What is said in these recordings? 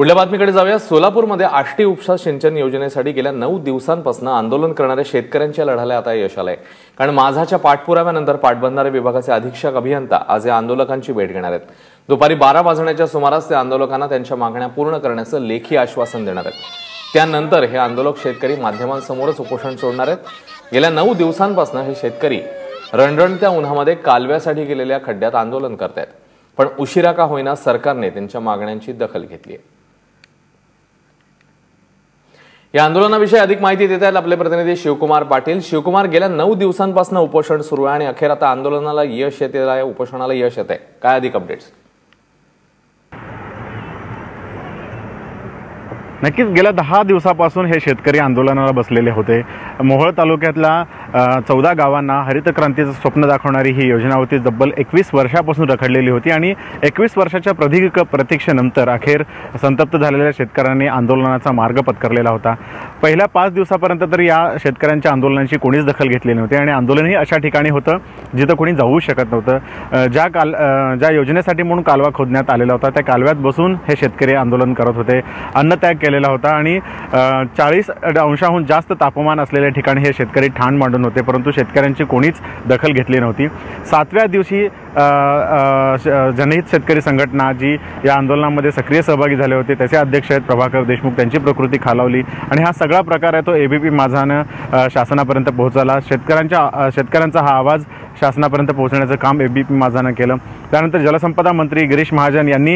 पुढल्या बातमीकडे जाऊया. सोलापूरमध्ये आष्टी उपसा सिंचन योजनेसाठी गेल्या नऊ दिवसांपासून आंदोलन करणाऱ्या शेतकऱ्यांच्या लढ्याला आता यश आलंय. कारण माझाच्या पाठपुराव्यानंतर पाटबंधारे विभागाचे अधीक्षक अभियंता आज या आंदोलकांची भेट घेणार आहेत. दुपारी बारा वाजण्याच्या सुमारास ते आंदोलकांना त्यांच्या मागण्या पूर्ण करण्याचं लेखी आश्वासन देणार आहेत. त्यानंतर हे आंदोलक शेतकरी माध्यमांसमोरच उपोषण सोडणार आहेत. गेल्या नऊ दिवसांपासून हे शेतकरी रणरणत्या उन्हामध्ये कालव्यासाठी गेलेल्या खड्ड्यात आंदोलन करतायत. पण उशिरा का होईना सरकारने त्यांच्या मागण्यांची दखल घेतली आहे. या आंदोलनाविषयी अधिक माहिती देत आहेत आपले प्रतिनिधी शिवकुमार पाटील. शिवकुमार गेल्या नऊ दिवसांपासून उपोषण सुरू आहे आणि अखेर आता आंदोलनाला यश येते उपोषणाला यश येत आहे. काय अधिक अपडेट्स नक्कीच गेल्या दहा दिवसापासून हे शेतकरी आंदोलनाला बसलेले होते. मोहोळ तालुक्यातल्या चौदा गावांना हरित क्रांतीचं स्वप्न दाखवणारी ही योजना होती. तब्बल एकवीस वर्षापासून रखडलेली होती आणि एकवीस वर्षाच्या प्रदीर्घ प्रतीक्षेनंतर अखेर संतप्त झालेल्या शेतकऱ्यांनी आंदोलनाचा मार्ग पत्करलेला होता. पहिल्या पाच दिवसापर्यंत तर या शेतकऱ्यांच्या आंदोलनाची कोणीच दखल घेतली नव्हती आणि आंदोलनही अशा ठिकाणी होतं जिथं कोणी जाऊ शकत नव्हतं. ज्या काल ज्या योजनेसाठी म्हणून कालवा खोदण्यात आलेला होता त्या कालव्यात बसून हे शेतकरी आंदोलन करत होते. अन्नत्याग केलेला होता आणि चाळीस अंशाहून जास्त तापमान असलेल्या ठिकाणी हे शेतकरी ठाण मांडून होते परंतु शेतकऱ्यांची कोणीच दखल घेतली नव्हती. सातव्या दिवशी श- जनहित शेतकरी संघटना जी या आंदोलनामध्ये सक्रिय सहभागी झाले होते त्याचे अध्यक्ष आहेत प्रभाकर देशमुख त्यांची प्रकृती खालावली आणि हा सगळा प्रकार आहे तो एबीपी माझानं शासनापर्यंत पोहोचवला शेतकऱ्यांच्या शेतकऱ्यांचा हा आवाज शासनापर्यंत पोहोचण्याचं काम एबीपी माझानं केलं. त्यानंतर जलसंपदा मंत्री गिरीश महाजन यांनी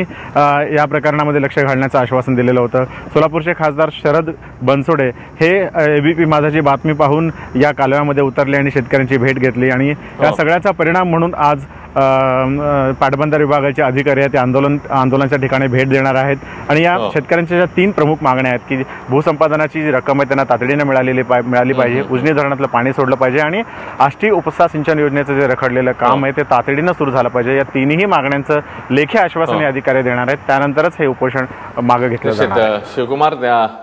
या प्रकरणामध्ये लक्ष घालण्याचं आश्वासन दिलेलं होतं. सोलापूरचे खासदार शरद बनसोडे हे एबीपी माझाची बातमी पाहून या कालव्यामध्ये उतरले आणि शेतकऱ्यांची भेट घेतली. आणि या हो. सगळ्याचा परिणाम म्हणून आज पाटबंधारे विभागाचे अधिकारी आहेत ते आंदोलन आंदोलनाच्या ठिकाणी भेट देणार आहेत. आणि या हो. शेतकऱ्यांच्या ज्या तीन प्रमुख मागण्या आहेत की भूसंपादनाची जी रक्कम आहे त्यांना तातडीने मिळालेली मिळाली पाहिजे. उजनी धरणातलं पाणी सोडलं पाहिजे आणि आष्टी उपसा सिंचन योजनेचं जे रखडलेलं काम हो. आहे ते तातडीनं सुरू झालं पाहिजे. या तिन्ही मागण्यांचं लेखी आश्वासन हो. हे अधिकारी देणार आहेत. त्यानंतरच हे उपोषण मागे घेतलं शिवकुमार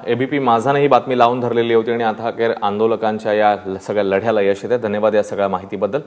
एबीपी माझानं ही बातमी लावून धरलेली होती आणि आता अखेर आंदोलकांच्या या सगळ्या लढ्याला यश येते धन्यवाद या सगळ्या माहितीबद्दल.